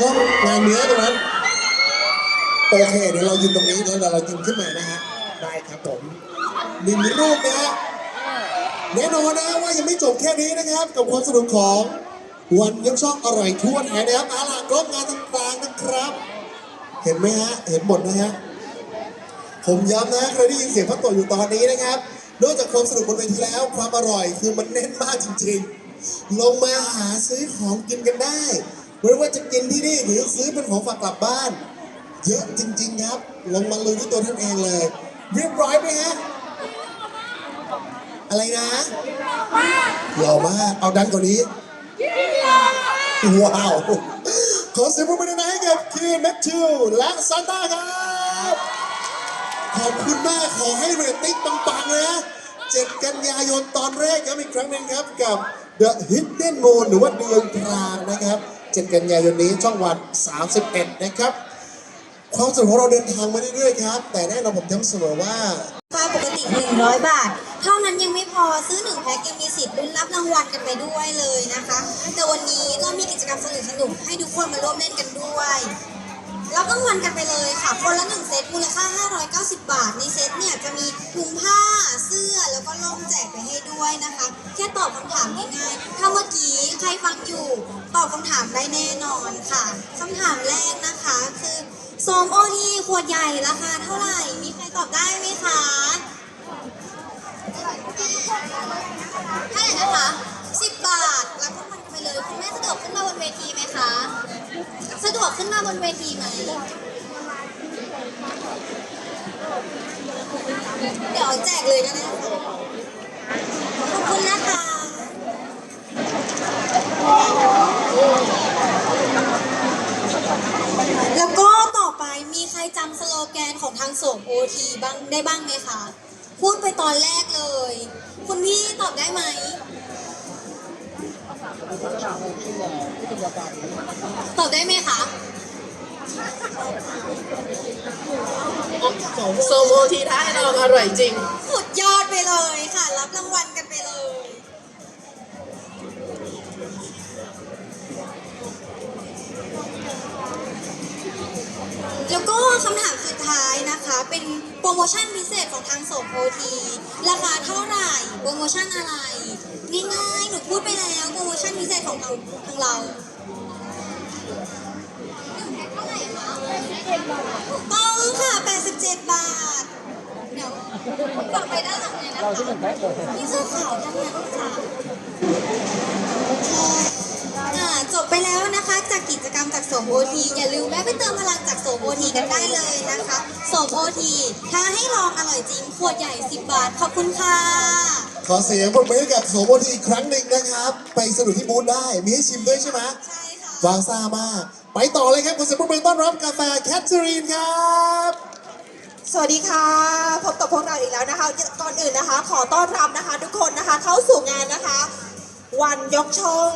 กล้องานเนื้อตรงนั้น โอเค เดี๋ยวเรายืนตรงนี้แล้วเดี๋ยวเรายืนขึ้นมานะฮะ ได้ครับผมหนึ่งรูปนะฮะแน่นอนนะว่ายังไม่จบแค่นี้นะครับ กับความสนุกของวันยกช่องอร่อยทั่วไทยนะครับอาลากรอบงานต่างๆนะครับ เห็นไหมฮะ เห็นหมดนะฮะ ผมย้ำนะใครได้ยินเสียงพัดตกอยู่ตอนนี้นะครับ นอกจากความสนุกบนเวทีแล้ว ความอร่อยคือมันแน่นมากจริงๆ ลงมาหาซื้อของกินกันได้ ไม่ว่าจะกินที่นี่หรือซื้อเป็นของฝากกลับบ้าน เยอะจริง ๆ ครับ ลงมาลุยด้วยตัวท่านเองเลย เรียบร้อยไหมฮะ อะไรนะหล่อมากเอาดังกว่านี้ว้าว ขอเสียงปรบมือหน่อยให้กับคีนแมทธิวและซานต้าครับขอบคุณมากขอให้เรตติ้งปังๆนะ7กันยายนตอนแรกครับอีกครั้งหนึ่งครับกับ The Hidden Moon หรือว่าเดือนพรางนะครับ 7 กันยายนนี้ช่องวัน 31 นะครับ ความสนุกของเราเดินทางมาเรื่อยๆครับ แต่แน่นอนผมย้ำเสมอว่า ค่าปกติ 100 บาท เท่านั้นยังไม่พอซื้อหนึ่งแพ็คยังมีสิทธิ์ลุ้นรับรางวัลกันไปด้วยเลยนะคะ แต่วันนี้ก็มีกิจกรรมสนุกๆให้ทุกคนมาร่วมเล่นกันด้วย รับรางวัลกันไปเลยค่ะคนละหนึ่งเซตมูลค่า 590 บาท ในเซตเนี่ยจะมีถุงผ้าเสื้อแล้วก็ล่มแจกไปให้ด้วยนะคะ แค่ตอบคำถามง่ายๆถ้าเมื่อกี้ใครฟังอยู่ตอบคำถามได้แน่นอนค่ะคำถามแรกนะคะคือโซมโอทีขวดใหญ่ราคาเท่าไหร่ มีใครตอบได้ไหมคะเท่าไหร่นะคะ 10บาทรับรางวัลกันไปเลยคุณแม่สะดวกขึ้นมาบนเวทีไหมคะ สะดวกขึ้นมาบนเวทีไหมเดี๋ยวแจกเลยก็ได้ค่ะขอบคุณนะคะแล้วก็ต่อไปมีใครจำสโลแกนของทางโสมโอทีบ้างได้บ้างไหมคะ พูดไปตอนแรกเลย คุณพี่ตอบได้ไหม ตอบได้ไหมคะโซโมทีท้าให้ลองอร่อยจริง สุดยอดไปเลยค่ะ รับรางวัลกันไปเลย แล้วก็คำถามสุดท้ายนะคะเป็น โปรโมชั่นพิเศษของทางโสมโอทีราคาเท่าไหร่ โปรโมชั่นอะไรง่ายๆหนูพูดไปแล้วโปรโมชั่นพิเศษของเราทางเราเท่าไหร่คะถูกต้องค่ะ87 บาท เดี๋ยวกลับไปด้านหลังเลยนะคะนี่เสื้อขาวทั้งนั้นค่ะอ่าจบไปแล้วนะ กกิจกรรมจากโสมโอทีอย่าลืมแวะไปเติมพลังจากโสมโอทีกันได้เลยนะคะโสมโอทีท้าให้ลองอร่อยจริงขวดใหญ่ 10 บาท ขอบคุณค่ะ ขอเสียงปรบมือให้กับโสมโอทีอีกครั้งหนึ่งนะครับ ไปสนุกที่บูธได้ มีให้ชิมด้วยใช่ไหมใช่ค่ะ วางซ่ามาก ไปต่อเลยครับขอเสียงปรบมือต้อนรับกาแฟแคทเธอรีนครับ สวัสดีค่ะ พบกับพวกเราอีกแล้วนะคะ ก่อนอื่นนะคะ ขอต้อนรับนะคะ ทุกคนนะคะเข้าสู่งานนะคะ วันยกช่อง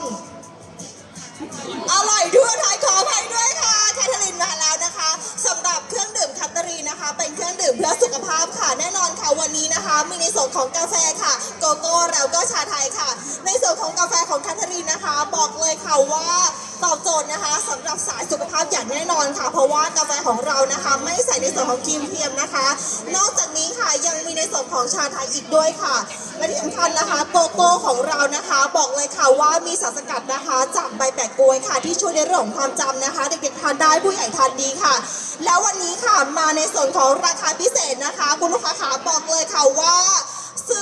อร่อยทั่วไทยขออภัยด้วยค่ะแคทเธอรีนมาแล้วนะคะสำหรับเครื่องดื่มแคทเธอรีนนะคะ เป็นเครื่องดื่มเพื่อสุขภาพค่ะ แน่นอนค่ะวันนี้นะคะ มีในส่วนของกาแฟค่ะ โกโก้แล้วก็ชาไทยค่ะ ในส่วนของกาแฟของแคทเธอรีนนะคะ บอกเลยค่ะว่าตอบโจทย์นะคะ อย่างแน่นอนค่ะ เพราะว่ากาแฟของเรานะคะ ไม่ใส่ในส่วนของครีมเทียมนะคะ นอกจากนี้ค่ะยังมีในส่วนของชาไทยอีกด้วยค่ะ และที่สำคัญนะคะโกโก้ของเรานะคะ บอกเลยค่ะว่ามีสารสกัดนะคะ จากใบแปะกล้วยค่ะ ที่ช่วยในเรื่องของความจำนะคะ เด็กๆทานได้ผู้ใหญ่ทานดีค่ะ แล้ววันนี้ค่ะมาในส่วนของราคาพิเศษนะคะ คุณลูกค้าขาบอกเลยค่ะว่า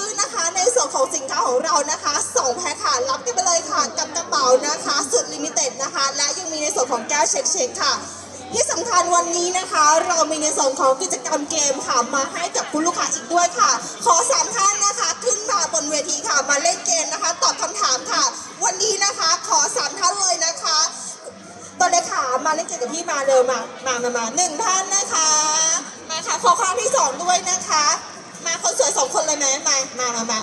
อนะคะในส่วนของสินค้าของเรานะคะ2แพ็คค่ะรับกันไปเลยค่ะกับกระเป๋านะคะ สุดลิมิเต็ดนะคะ และยังมีในส่วนของแก้วเช็คเช็คค่ะ ที่สำคัญวันนี้นะคะ เรามีในส่วนของกิจกรรมเกมค่ะมาให้กับคุณลูกค้าอีกด้วยค่ะ ขอสามท่านนะคะ ขึ้นมาบนเวทีค่ะมาเล่นเกมนะคะ ตอบคำถามค่ะ วันนี้นะคะขอสามท่านเลยนะคะตัวเลขามาเล่นเกมกับพี่มาเร็วมามามามาหนึ่งท่านนะคะมาค่ะขอครั้งที่สองด้วยนะคะ มาคนสวยสองคนเลยไหมมามามามา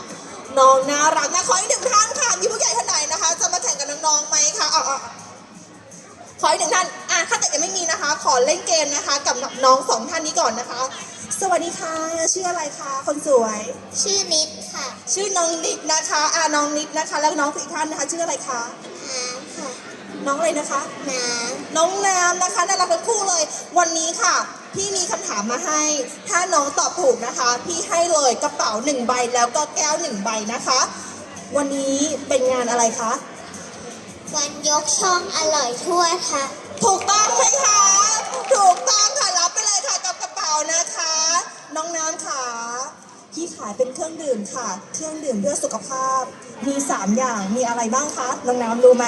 น้องน่ารักนะขออีกหนึ่งท่านค่ะมีผู้ใหญ่ท่านไหนนะคะ จะมาแข่งกับน้องๆไหมคะเอาเอาขออีกหนึ่งท่านอะถ้าเกิดยังไม่มีนะคะ ขอเล่นเกมนะคะ กับน้องสองท่านนี้ก่อนนะคะ สวัสดีค่ะ ชื่ออะไรคะคนสวย ชื่อนิดค่ะ ชื่อน้องนิดนะคะอ่าน้องนิดนะคะ แล้วน้องอีกท่านนะคะ ชื่ออะไรคะ น้ำค่ะน้องอะไรนะคะน้น้องน้ำนะคะน่ารักทั้งคู่เลย วันนี้ค่ะ พี่มีคำถามมาให้ ถ้าน้องตอบถูกนะคะ พี่ให้เลยกระเป๋าหนึ่งใบแล้วก็แก้วหนึ่งใบนะคะ วันนี้เป็นงานอะไรคะ วันยกช่องอร่อยทั่วค่ะ ถูกต้องไหมคะ ถูกต้องค่ะรับไปเลยค่ะกับกระเป๋านะคะ น้องน้ำค่ะพี่ขายเป็นเครื่องดื่มค่ะ เครื่องดื่มเพื่อสุขภาพ มี 3 อย่างมีอะไรบ้างคะ น้องน้ำรู้ไหม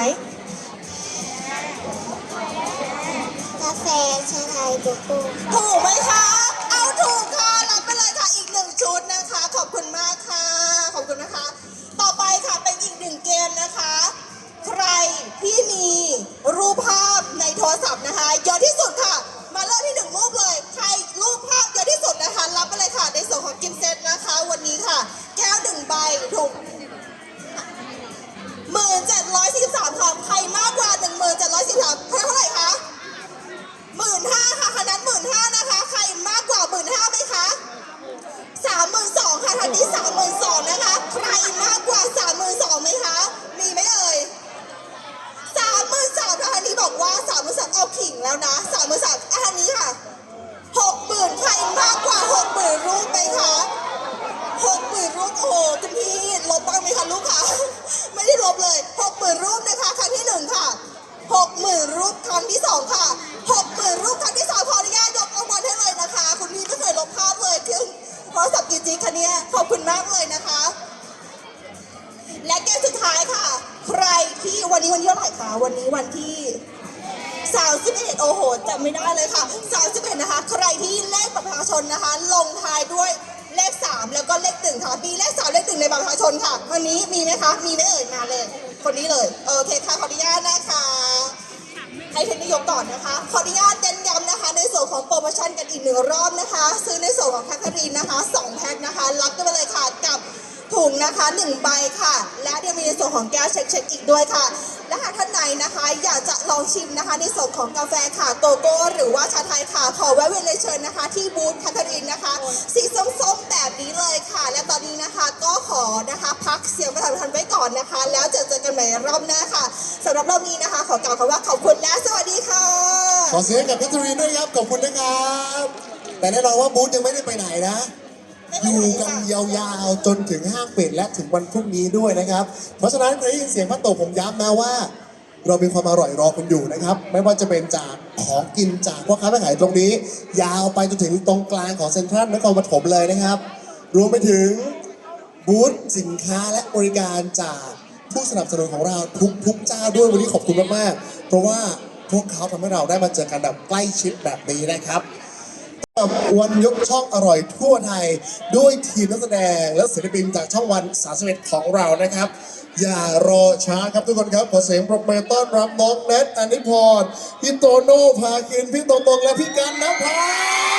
แฟชาไทยโกโก้ถูกไหมคะ เอาถูกค่ะ รับไปเลยค่ะ อีกหนึ่งชุดนะคะ ขอบคุณมากค่ะ ขอบคุณนะคะ ต่อไปค่ะเป็นอีกหนึ่งเกมนะคะ หมื่นห้าค่ะคะแนนหมื่นห้านะคะ ใครมากกว่าหมื่นห้าไหมคะสามหมื่นสองค่ะทันทีสามหมื่น โทรศัพท์กีจีคันนี้ยขอบคุณมากเลยนะคะ และเกมสุดท้ายค่ะ ใครที่วันนี้วันที่เท่าไหร่คะวันนี้วันที่31โอ้โหจำไม่ได้เลยค่ะ31นะคะ ใครที่เลขบัตรประชาชนนะคะ ลงท้ายด้วยเลข3แล้วก็เลขหนึ่งค่ะมีเลข3เลขหนึ่งในบัตรประชาชนค่ะ วันนี้มีไหมคะ มีไหมเอ่ยมาเลย คนนี้เลยโอเคค่ะขออนุญาตนะคะให้เทนนิยกก่อนนะคะ ขออนุญาตเน้นย้ำนะคะ ในส่วนของโปรโมชั่นกันอีกหนึ่งรอบนะคะ ซื้อในส่วนของแคทเธอรีนนะคะ2แพ็คนะคะ รับกันไปเลยค่ะกับถุ งนะคะ1ใบค่ะ และเดี๋ยวมีในส่วนของแก้วเช็คเช็คอีกด้วยค่ะ และหากท่านไหนนะคะ อยากจะลองชิมนะคะ ในส่วนของกาแฟค่ะโกโก้หรือว่าชาไทยค่ะ ขอแวะเวียนเลยเชิญนะคะ ที่บูธแคทรีนนะคะ สีส้มๆแบบนี้เลยค่ะ และตอนนี้นะคะก็ขอนะคะ พักเสียงประธานทันไว้ก่อนนะคะ แล้วจอเจอกันใหม่รอบหน้าค่ะสำหรับรอบนี้นะคะ ขอกล่าวคำว่าขอบคุณและสวัสดีค่ะขอเสียงกับแคทรีนด้วยครับขอบคุณนะครับ แต่แน่นอนว่าบูธยังไม่ได้ไปไหนนะ อยู่กันยาวๆจนถึงห้างปิดและถึงวันพรุ่งนี้ด้วยนะครับ เพราะฉะนั้นใครได้ยินเสียงพัดตกผมย้ำนะว่า เรามีความอร่อยรอคุณอยู่นะครับ ไม่ว่าจะเป็นจากของกินจากพ่อค้าแม่ขายตรงนี้ ยาวไปจนถึงตรงกลางของเซ็นทรัลนครปฐมเลยนะครับ รวมไปถึงบูธสินค้าและบริการจากผู้สนับสนุนของเราทุกทุกๆเจ้าด้วยวันนี้ขอบคุณมากๆเพราะว่าพวกเขาทำให้เราได้มาเจอกันแบบใกล้ชิดแบบนี้นะครับ กับวันยกช่องอร่อยทั่วไทยด้วยทีมนักแสดงและศิลปินจากช่องวัน31ของเรานะครับ อย่ารอช้าครับทุกคนครับขอเสียงปรบมือต้อนรับน้องเนทอนิพรพี่โตโน่พาคินพี่ตรงตรงและพี่กันนภัส